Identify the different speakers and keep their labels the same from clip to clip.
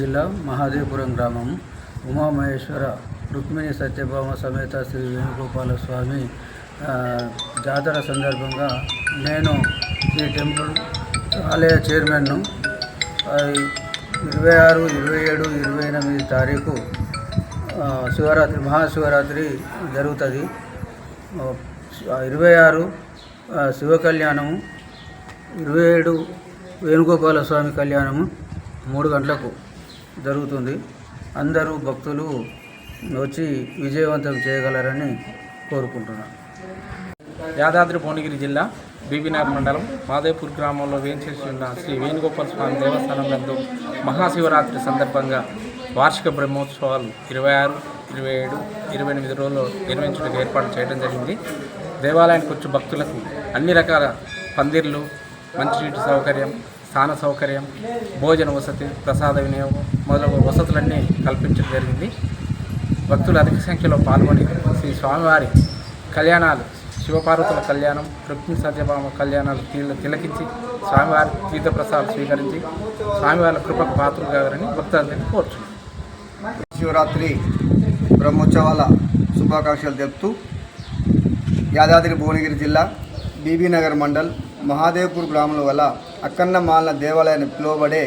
Speaker 1: జిల్లా మహాదేవపురం గ్రామం ఉమామహేశ్వర రుక్మిణి సత్యభామ సమేత శ్రీ వేణుగోపాల స్వామి జాతర సందర్భంగా నేను ఈ టెంపుల్ ఆలయ చైర్మన్ను ఇరవై ఆరు ఇరవై ఏడు ఇరవై ఎనిమిది తారీఖు శివరాత్రి మహాశివరాత్రి జరుగుతుంది. ఇరవై ఆరు శివ కళ్యాణము ఇరవై ఏడు వేణుగోపాల స్వామి కళ్యాణము మూడు గంటలకు జరుగుతుంది. అందరూ భక్తులు వచ్చి విజయవంతం చేయగలరని కోరుకుంటున్నాను
Speaker 2: యాదాద్రి భువనగిరి జిల్లా బీబీనగర్ మండలం మాదేపూర్ గ్రామంలో వేంచేసి ఉన్న శ్రీ వేణుగోపాల స్వామి దేవస్థానం నందు మహాశివరాత్రి సందర్భంగా వార్షిక బ్రహ్మోత్సవాలు ఇరవై ఆరు ఇరవై ఏడు ఇరవై ఎనిమిది రోజుల్లో నిర్వహించడానికి ఏర్పాటు చేయడం జరిగింది. దేవాలయానికి వచ్చే భక్తులకు అన్ని రకాల పందిర్లు మంచినీటి సౌకర్యం స్థాన సౌకర్యం భోజన వసతి ప్రసాద వినియోగం మొదలగు వసతులన్నీ కల్పించడం జరిగింది. భక్తులు అధిక సంఖ్యలో పాల్గొని శ్రీ స్వామివారి కళ్యాణాలు శివపార్వతుల కళ్యాణం రుక్మి సత్యభామ కళ్యాణాలు తిల తిలకించి స్వామివారి తీర్థప్రసాదం స్వీకరించి స్వామివారి కృపకు పాత్రలు కావాలని భక్తులందరినీ కోరుచున్నాం.
Speaker 3: శివరాత్రి బ్రహ్మోత్సవాల శుభాకాంక్షలు తెలుపుతూ యాదాద్రి భువనగిరి జిల్లా బీబీనగర్ మండల్ మహాదేవ్పూర్ గ్రామంలో గల అక్కన్న మాలన దేవాలయాన్ని పిలువబడే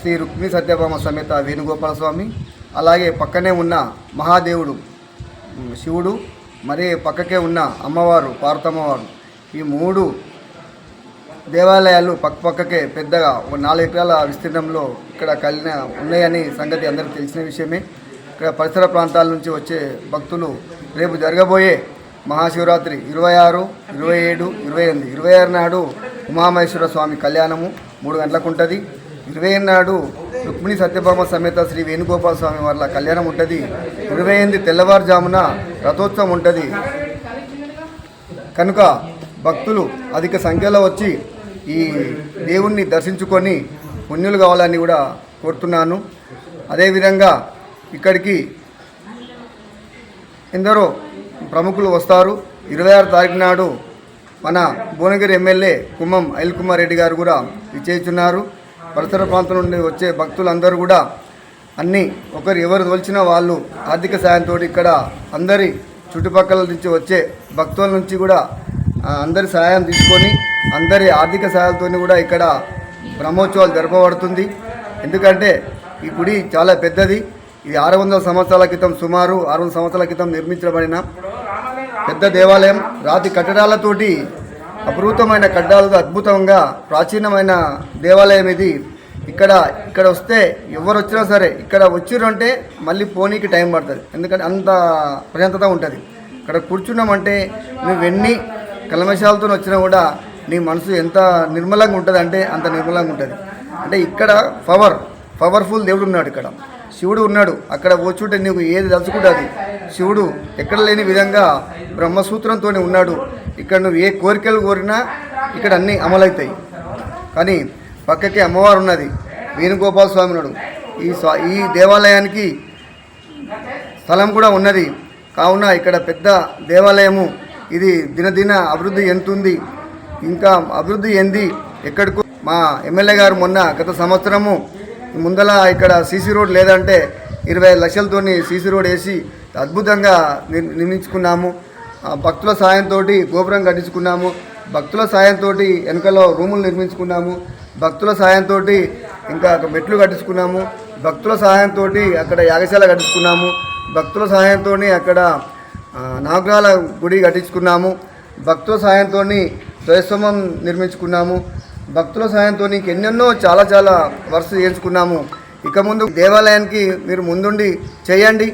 Speaker 3: శ్రీ రుక్మి సత్యభామ సమేత వేణుగోపాల స్వామి అలాగే పక్కనే ఉన్న మహాదేవుడు శివుడు మరి పక్కకే ఉన్న అమ్మవారు పార్వతమ్మవారు. ఈ మూడు దేవాలయాలు పక్క పక్కకే పెద్దగా ఒక నాలుగు ఎకరాల విస్తీర్ణంలో ఇక్కడ కలిగిన ఉన్నాయని సంగతి అందరికీ తెలిసిన విషయమే. ఇక్కడ పరిసర ప్రాంతాల నుంచి వచ్చే భక్తులు రేపు జరగబోయే మహాశివరాత్రి ఇరవై ఆరు ఇరవై ఏడు ఇరవై ఎనిమిది. ఇరవై ఆరు నాడు ఉమామహేశ్వర స్వామి కళ్యాణము మూడు గంటలకు ఉంటుంది ఇరవై నాడు రుక్మిణి సత్యభామ సమేత శ్రీ వేణుగోపాల స్వామి వారి కళ్యాణం ఉంటుంది. ఇరవై ఎనిమిది తెల్లవారుజామున రథోత్సవం ఉంటుంది. కనుక భక్తులు అధిక సంఖ్యలో వచ్చి ఈ దేవుణ్ణి దర్శించుకొని పుణ్యులు కావాలని కూడా కోరుతున్నాను. అదేవిధంగా ఇక్కడికి ఎందరో ప్రముఖులు వస్తారు. ఇరవై ఆరు తారీఖు నాడు మన భువనగిరి ఎమ్మెల్యే కుమ్మం అనిల్ కుమార్ రెడ్డి గారు కూడా విచ్చేస్తున్నారు పరిసర ప్రాంతం నుండి వచ్చే భక్తులందరూ కూడా అన్నీ ఒకరు ఎవరు తోల్చినా వాళ్ళు ఆర్థిక సాయంతో ఇక్కడ అందరి చుట్టుపక్కల నుంచి వచ్చే భక్తుల నుంచి కూడా అందరి సహాయం తీసుకొని అందరి ఆర్థిక సహాయాలతో కూడా ఇక్కడ బ్రహ్మోత్సవాలు జరపబడుతుంది. ఎందుకంటే ఈ గుడి చాలా పెద్దది. ఇది ఆరు వందల సంవత్సరాల క్రితం సుమారు ఆరు వందల సంవత్సరాల క్రితం నిర్మించబడిన పెద్ద దేవాలయం. రాతి కట్టడాలతోటి అపూర్వమైన కట్టడాలతో అద్భుతంగా ప్రాచీనమైన దేవాలయం ఇది. ఇక్కడ ఇక్కడ వస్తే ఎవరు వచ్చినా సరే ఇక్కడ వచ్చిరంటే మళ్ళీ పోనీకి టైం పడుతుంది. ఎందుకంటే అంత ప్రశాంతత ఉంటుంది. ఇక్కడ కూర్చున్నామంటే నువ్వు ఎన్ని కలమశాలతో వచ్చినా కూడా నీ మనసు ఎంత నిర్మలంగా ఉంటుంది అంటే అంత నిర్మలంగా ఉంటుంది. అంటే ఇక్కడ పవర్ పవర్ఫుల్ దేవుడు ఉన్నాడు ఇక్కడ. శివుడు ఉన్నాడు. అక్కడ వచ్చుంటే నీకు ఏది తలుచుకుంటుంది శివుడు ఎక్కడ లేని విధంగా బ్రహ్మసూత్రంతో ఉన్నాడు. ఇక్కడ నువ్వు ఏ కోరికలు కోరినా ఇక్కడ అన్నీ అమలవుతాయి. కానీ పక్కకి అమ్మవారు ఉన్నది వేణుగోపాల స్వామి ఉన్నాడు. ఈ స్వా ఈ దేవాలయానికి స్థలం కూడా ఉన్నది. కావున ఇక్కడ పెద్ద దేవాలయము. ఇది దినదిన అభివృద్ధి ఎంతుంది ఇంకా అభివృద్ధి ఎంది ఎక్కడికో మా ఎమ్మెల్యే గారు మొన్న గత సంవత్సరము ముందల ఇక్కడ సీసీ రోడ్ లేదంటే ఇరవై లక్షలతో సీసీ రోడ్ వేసి అద్భుతంగా నిర్మించుకున్నాము. భక్తుల సాయంతో గోపురం కట్టించుకున్నాము. భక్తుల సాయంతో వెనకలో రూములు నిర్మించుకున్నాము. భక్తుల సాయంతో ఇంకా మెట్లు కట్టించుకున్నాము. భక్తుల సహాయంతో అక్కడ యాగశాల కట్టించుకున్నాము. భక్తుల సహాయంతో అక్కడ నాగరాల గుడి కట్టించుకున్నాము. భక్తుల సహాయంతో ధ్వజస్తంభం నిర్మించుకున్నాము. భక్తుల సహాయంతో ఎన్నెన్నో చాలా చాలా వరుస చేయించుకున్నాము ఇక ముందు దేవాలయానికి మీరు ముందుండి చేయండి.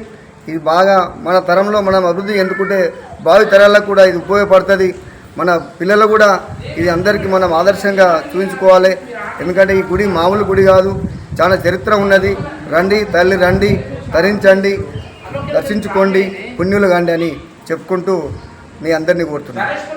Speaker 3: ఇది బాగా మన తరంలో మనం అభివృద్ధి ఎందుకుంటే భావి తరాలకు కూడా ఇది ఉపయోగపడుతుంది. మన పిల్లలు కూడా ఇది అందరికీ మనం ఆదర్శంగా చూపించుకోవాలి. ఎందుకంటే ఈ గుడి మామూలు గుడి కాదు. చాలా చరిత్ర ఉన్నది. రండి తల్లి రండి తరించండి దర్శించుకోండి పుణ్యులు కాండి అని చెప్పుకుంటూ మీ అందరినీ కోరుతున్నాను